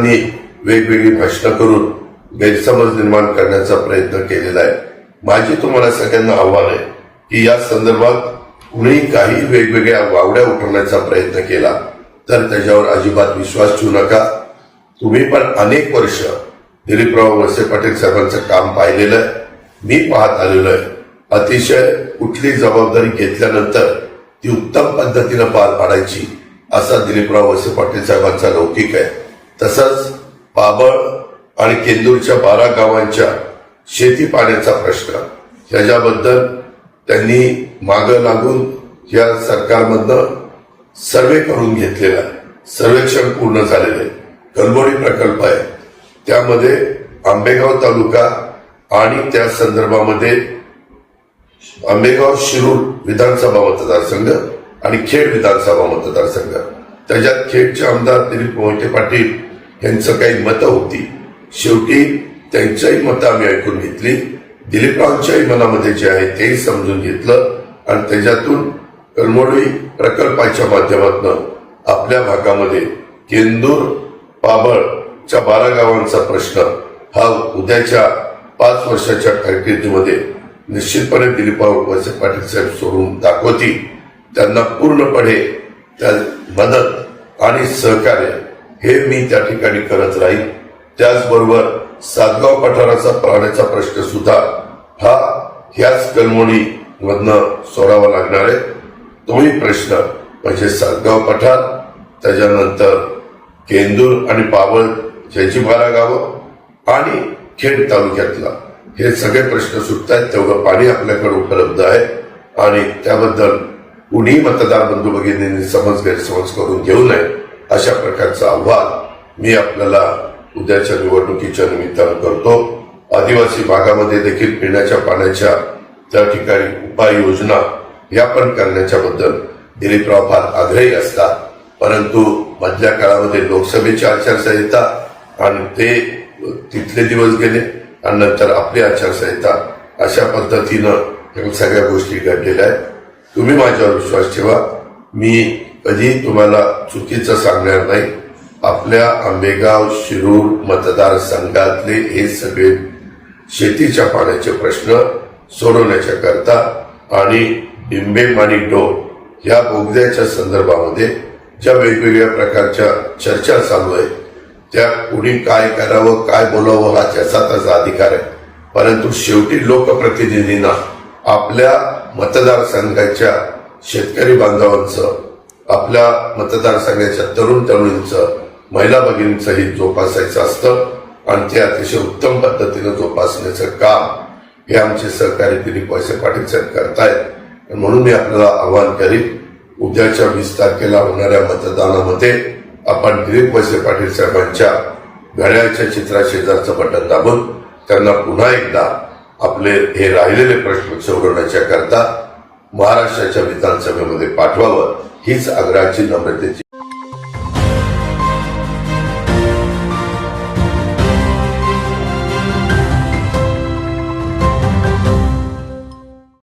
त्यांनी वेगवेगळी भाषणं करून गैरसमज निर्माण करण्याचा प्रयत्न केलेला आहे. माझी तुम्हाला सगळ्यांना आव्हान आहे की या संदर्भात कुणी काही वेगवेगळ्या वावड्या उठवण्याचा प्रयत्न केला तर त्याच्यावर अजिबात विश्वास ठेवू नका. तुम्ही पण अनेक वर्ष दिलीपराव वळसे पाटील साहेबांचं काम पाहिलेलं आहे. मी पाहत आलेलो आहे. अतिशय कुठली जबाबदारी घेतल्यानंतर ती उत्तम पद्धतीनं पार पाडायची असा दिलीपराव वळसे पाटील साहेबांचा लौकिक आहे. तसंच बाबळ आणि केंदूरच्या बारा गावांच्या शेती पाण्याचा प्रश्न. ह्याच्याबद्दल त्यांनी मागं लागून या सरकारमधनं सर्वे करून घेतलेला आहे सर्वेक्षण पूर्ण झालेलं आहे. कलमोडी प्रकल्प आहे. त्यामध्ये आंबेगाव तालुका आणि त्या संदर्भामध्ये आंबेगाव शिरूर विधानसभा मतदारसंघ आणि खेड विधानसभा मतदारसंघ. त्याच्यात खेडचे आमदार दिलीप मोहिते पाटील यांचं काही मतं होती. शेवटी त्यांच्याही मतं आम्ही ऐकून घेतली. दिलीपरावांच्याही मनामध्ये जे आहे तेही समजून घेतलं आणि त्याच्यातून कलमोडी प्रकल्पाच्या माध्यमातून आपल्या भागामध्ये केंदूर पाबळच्या बारा गावांचा प्रश्न हा उद्याच्या पाच वर्षाच्या कारकिर्दीमध्ये निश्चितपणे दिलीपराव वळसे पाटील साहेब सोडून दाखवतील. त्यांना पूर्णपणे त्या मदत आणि सहकार्य हे मी त्या ठिकाणी करत राहील त्याचबरोबर सातगाव पठाराचा पाण्याचा प्रश्न सुद्धा हा ह्याच कलमोडी मधनं सोडावा लागणार आहे. तोही प्रश्न म्हणजे सातगाव पठार त्याच्यानंतर केंदूर आणि पावळ ज्याची बारा गावं आणि खेड तालुक्यातला. हे सगळे प्रश्न सुटत आहेत तेवढं पाणी आपल्याकडे उपलब्ध आहे. आणि त्याबद्दल कुणीही मतदार बंधू भगिनींनी समज गैरसमज करून घेऊ नये. अशा प्रकारचं आव्हान मी आपल्याला उद्याच्या निवडणुकीच्या निमित्तानं करतो. आदिवासी भागामध्ये देखील पिण्याच्या पाण्याच्या त्या ठिकाणी उपाययोजना या पण करण्याच्या बद्दल दिलीपराव फार आग्रही असतात. परंतु मधल्या काळामध्ये लोकसभेची आचारसंहिता आणि ते तिथले दिवस गेले आणि नंतर आपली आचारसंहिता अशा पद्धतीनं सगळ्या गोष्टी घडलेल्या आहेत. तुम्ही माझ्यावर विश्वास ठेवा. मी कधी तुम्हाला चुकीचं सांगणार नाही. आपल्या आंबेगाव शिरूर मतदारसंघातले हे सगळे शेतीच्या पाण्याचे प्रश्न सोडवण्याच्या करता आणि डिंबे आणि डोर या बोगद्याच्या संदर्भामध्ये ज्या वेगवेगळ्या प्रकारच्या चर्चा चालू आहेत त्या कुणी काय करावं काय बोलावं हा त्याचा त्याचा अधिकार आहे. परंतु शेवटी लोकप्रतिनिधींना आपल्या मतदारसंघाच्या शेतकरी बांधवांचं आपल्या मतदारसंघाच्या तरुण तरुणींचं महिला भगिनींचं हित जोपासायचं असतं आणि ते अतिशय उत्तम पद्धतीनं जोपासण्याचं काम हे आमचे सहकारी दिलीप पैसे पाटील साहेब करतायत. म्हणून मी आपल्याला आवाहन करीन उद्याच्या वीस तारखेला होणाऱ्या मतदानामध्ये आपण दिलीप पैसे पाटील साहेबांच्या घड्याळच्या चित्रा शेजारचं बटन दाबून त्यांना पुन्हा एकदा आपले हे राहिलेले प्रश्न सोडवण्याच्या करता महाराष्ट्राच्या विधानसभेमध्ये पाठवावं. His Adra, nombre